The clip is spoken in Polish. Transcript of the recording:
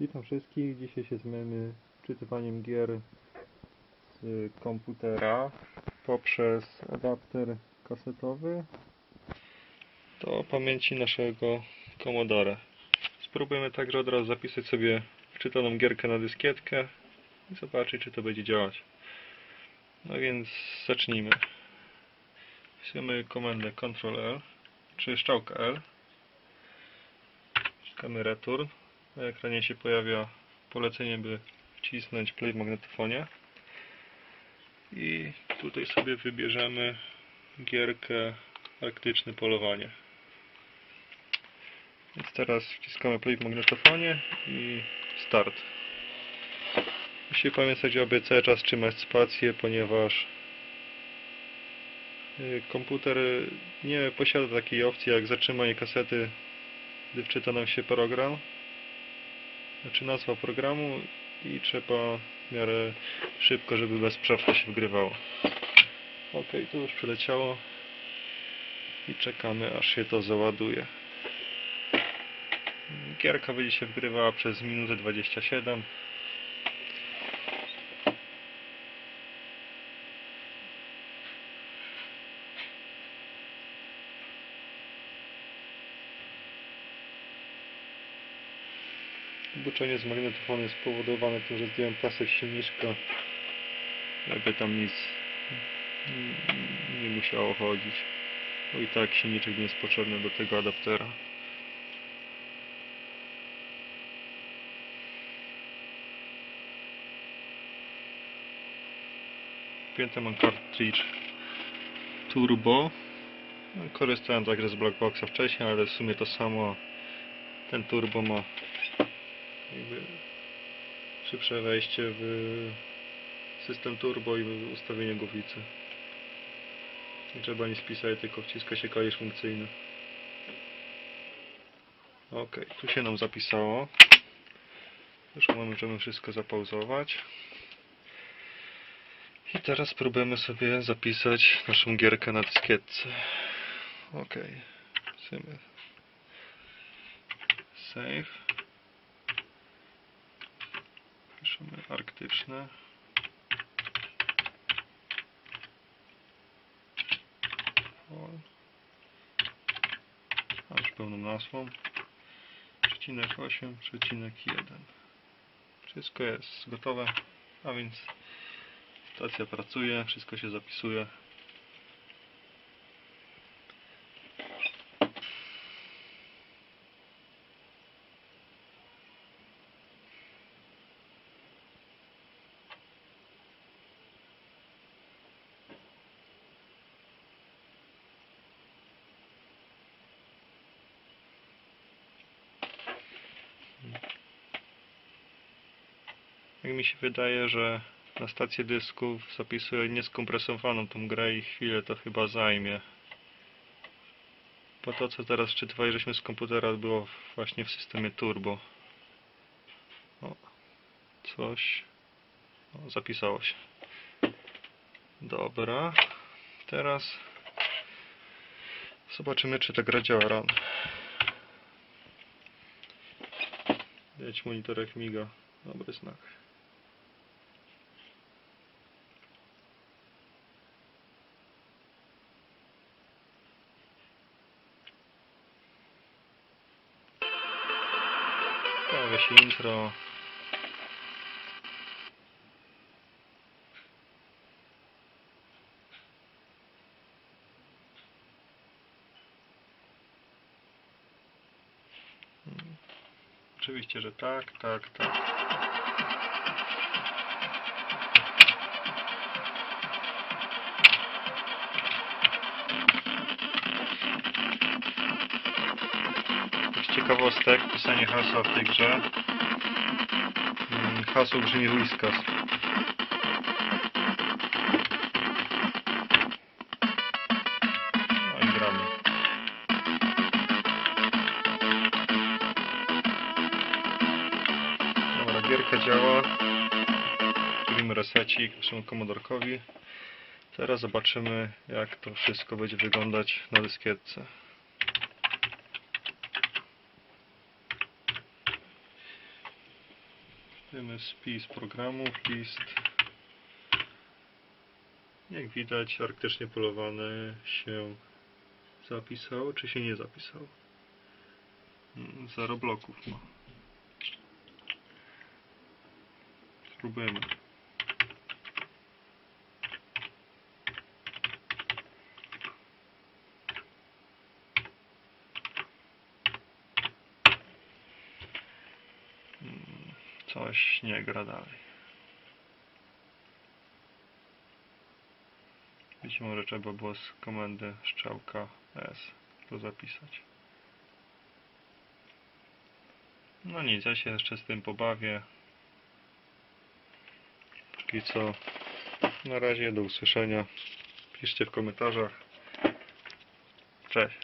Witam wszystkich. Dzisiaj się zajmiemy czytywaniem gier z komputera poprzez adapter kasetowy do pamięci naszego Commodore. Spróbujemy także od razu zapisać sobie wczytaną gierkę na dyskietkę i zobaczyć, czy to będzie działać. No więc zacznijmy. Wpisujemy komendę Ctrl L, czy strzałka L. Wciskamy return. Na ekranie się pojawia polecenie, by wcisnąć play w magnetofonie. I tutaj sobie wybierzemy gierkę Arktyczne Polowanie. Więc teraz wciskamy play w magnetofonie i start. Musi pamiętać, aby cały czas trzymać spację, ponieważ y, komputer nie posiada takiej opcji jak zatrzymanie kasety, gdy wczyta nam się program znaczy nazwa programu i trzeba w miarę szybko, żeby bez przerw to się wgrywało. Ok, to już przeleciało i czekamy aż się to załaduje. Gierka będzie się wgrywała przez minutę 27. Buczenie z magnetofonu jest spowodowane tym, że zdjąłem pasek silniczka, jakby tam nic nie musiało chodzić. Bo i tak silniczek nie jest potrzebny do tego adaptera. Pięty mam cartridge Turbo. Korzystałem także z Blackboxa wcześniej, ale w sumie to samo. Ten Turbo ma jakby szybsze wejście w system turbo i ustawienie głowicy. Nie trzeba nic pisać, tylko wciska się klawisz funkcyjny. Ok, tu się nam zapisało. Już możemy wszystko zapauzować. I teraz spróbujemy sobie zapisać naszą gierkę na dyskietce. Ok. Save. Piszemy arktyczne. O. A już pełną nazwą. Przecinek 8, przecinek 1. Wszystko jest gotowe, a więc stacja pracuje, wszystko się zapisuje. Jak mi się wydaje, że na stację dysków zapisuję nieskompresowaną tą grę i chwilę to chyba zajmie. Bo to co teraz czytywali żeśmy z komputera było właśnie w systemie turbo. O, coś. O, zapisało się. Dobra. Teraz zobaczymy czy ta gra działa ran. Widać monitorek miga. Dobry znak. Pojawia się intro. Hmm. Oczywiście, że tak, tak, tak. Ciekawostek, pisanie hasła w tej grze. Mm, Hasło brzmi Whiskas. No gramy. Dobra, gierka działa. Robimy resecik naszemu komodorkowi. Teraz zobaczymy jak to wszystko będzie wyglądać na dyskietce. Wiemy spis programów, list. Jak widać, arktycznie polowany się zapisał, czy się nie zapisał. Zero bloków ma. Spróbujemy. Coś nie gra dalej. Być może trzeba było z komendy strzałka S to zapisać. No nic, ja się jeszcze z tym pobawię. Póki co, na razie do usłyszenia. Piszcie w komentarzach. Cześć.